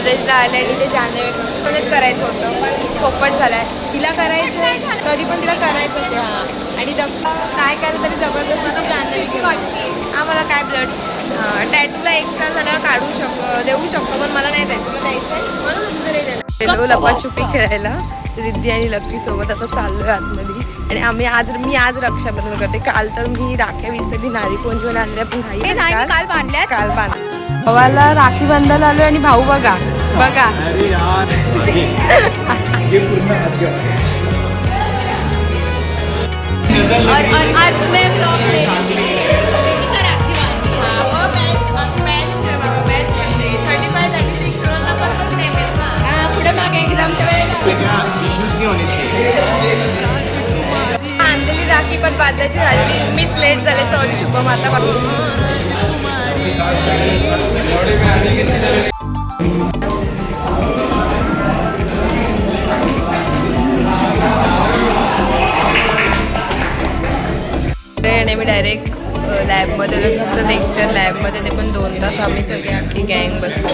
कॉलेजला आले आणि ते जानेवारी कनेक्ट करायचं होतं पण फोपट झालाय. तिला करायचं आहे तरी पण तिला करायचंच आहे. हा. आणि दक्ष काय केलं तरी जबरदस्तीची जानेवारी आम्हाला काय ब्लड टॅटूला एक साल झाल्यावर काढू शकतो देऊ शकतो पण मला नाही टॅटूला द्यायचं आहे म्हणून तुझं नाही द्यायला लपाछुपी खेळायला. रिद्धी आणि लक्की सोबत आता चाललोय आतमध्ये. आणि आम्ही आज मी आज रक्षाबंधन करते. काल तर मी राख्या विसरली नारी पौर्णिमेला आणल्या पण घाई काल बांधल्या काल बांध भावाला राखी बांधायला आलोय आणि भाऊ बघा. बघा. आज मैं ब्लॉग ले हूँ पुढे मागे एक्झामच्या वेळेला इश्यूज नाही होणे चाहिए. आणलेली राखी पण बांधायची राहिली. मीच लेट झाले सॉरी शुभम आता आणि मी डायरेक्ट लॅबमध्ये तुमचं लेक्चर लॅबमध्ये ते पण दोन तास आम्ही सगळे अख्खी गँग बसलो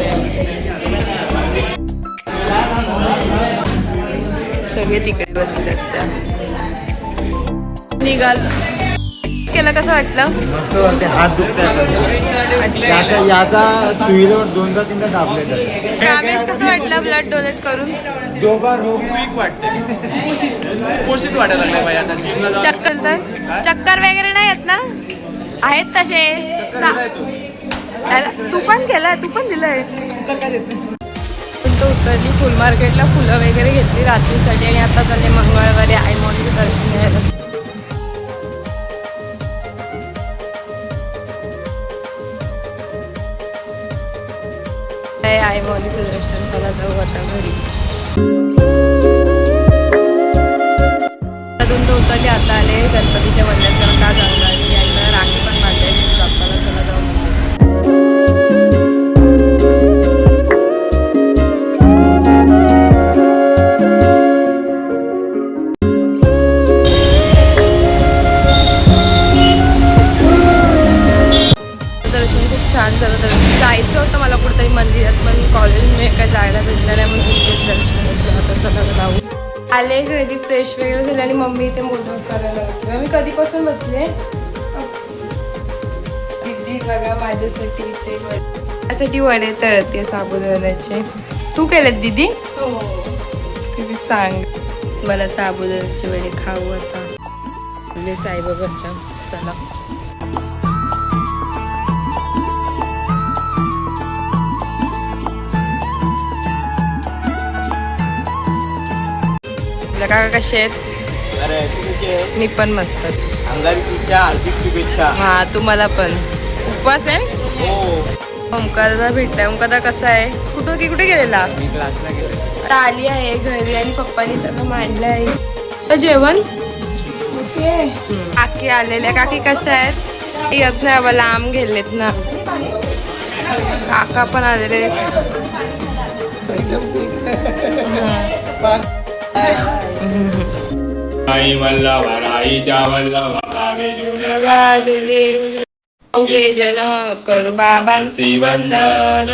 सगळे तिकडे बसलेत त्या. निघाल. केलं कसं वाटलं? हात दोनदा तीनदा दाबले रामेश कसं वाटलं ब्लड डोनेट करून? दो बार हो वाटते. चक्कर तर चक्कर वगैरे नाही येत ना? आहेत तसे. तू. पण केलाय तू पण दिलंय तो उतरली फुल मार्केटला फुलं वगैरे घेतली रात्रीसाठी आणि आता चालले मंगळवारी आई मौलीचं दर्शन घ्यायला. काय आई मौलीचं दर्शन चला जाऊ आता घरी अजून तर उतरले आता आले गणपतीच्या मंदिरात कारण का जाऊन आली यायला राखी पण बांधायची बाप्पाला चला जाऊ. दर्शन खूप छान झालं. दर्शन जायचं होतं मला कुठेतरी मंदिरात पण कॉलेजमध्ये काय जायला भेटणार नाही म्हणून दर्शन. आले घरी फ्रेश वगैरे झाले आणि मम्मी इथे मोदक करायला बसले. मी कधीपासून बसले दीदी बघा माझ्यासाठी इथे वडे. माझ्यासाठी वडे तळते साबुदाण्याचे. तू केलेत दीदी? किती चांग मला साबुदाण्याचे वडे खाऊ आता. साईबाबाच्या चला. तुला काका कसे आहेत? मी पण मस्त. हार्दिक शुभेच्छा. हा तुम्हाला पण. उपवास आहे? हो. ओंकारदा भेटलाय. ओंकारदा कसा आहे? कुठं की कुठे गेलेला? मी क्लासला गेलो. तर आली आहे घरी आणि पप्पानी सगळं मांडलं आहे. तर जेवण? काकी आलेल्या काकी कशा आहेत? येत नाही बाबा लांब गेलेत ना. काका पण आलेले. आई वल्लभ राईच्या वल्लभ गावे ओके जन करू बाबांची वंदन.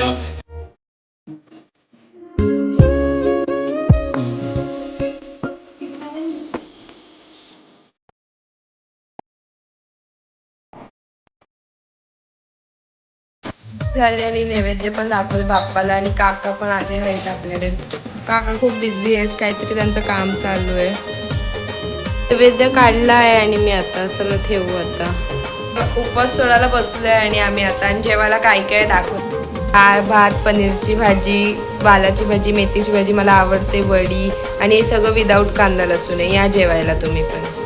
झाले आणि नैवेद्य पण दाखवले. बाप्पाला आणि काका पण आले नाहीत आपल्याकडे. काका खूप बिझी आहेत. काहीतरी त्यांचं काम चालू आहे. नैवेद्य काढला आहे आणि मी आता चला ठेवू आता. उपवास सोडायला बसलो आहे आणि आम्ही आता. आणि जेवायला काय काय दाखवतो? डाळ भात पनीरची भाजी वालाची भाजी मेथीची भाजी मला आवडते वडी आणि हे सगळं विदाऊट कांदा लसूण आहे. या जेवायला तुम्ही पण.